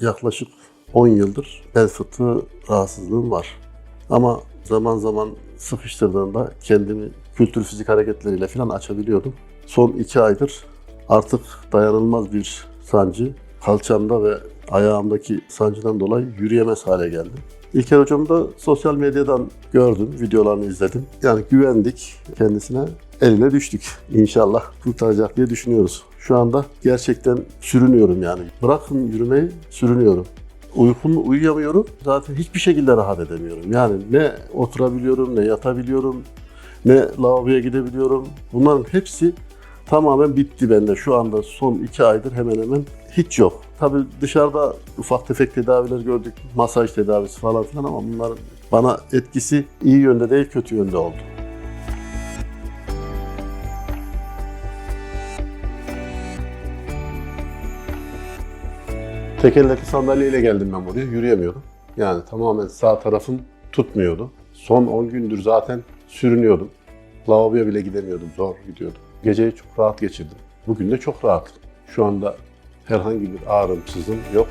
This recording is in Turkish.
yaklaşık 10 yıldır bel fıtığı rahatsızlığım var. Ama zaman zaman sıkıştırdığımda kendimi kültür fizik hareketleriyle falan açabiliyordum. Son 2 aydır artık dayanılmaz bir sancı kalçamda ve ayağımdaki sancıdan dolayı yürüyemez hale geldim. İlker hocamı da sosyal medyadan gördüm, videolarını izledim. Yani güvendik kendisine, eline düştük. İnşallah kurtaracak diye düşünüyoruz. Şu anda gerçekten sürünüyorum yani. Bırakın yürümeyi, sürünüyorum. Uykumu uyuyamıyorum. Zaten hiçbir şekilde rahat edemiyorum. Yani ne oturabiliyorum, ne yatabiliyorum, ne lavaboya gidebiliyorum. Bunların hepsi tamamen bitti bende. Şu anda son iki aydır hemen hemen hiç yok. Tabii dışarıda ufak tefek tedaviler gördük. Masaj tedavisi falan filan ama bunların bana etkisi iyi yönde değil kötü yönde oldu. Tekerlekli sandalyeyle geldim ben buraya. Yürüyemiyordum. Yani tamamen sağ tarafım tutmuyordu. Son 10 gündür zaten sürünüyordum. Lavaboya bile gidemiyordum. Zor gidiyordum. Geceyi çok rahat geçirdim. Bugün de çok rahatım. Şu anda herhangi bir ağrım, sızım yok.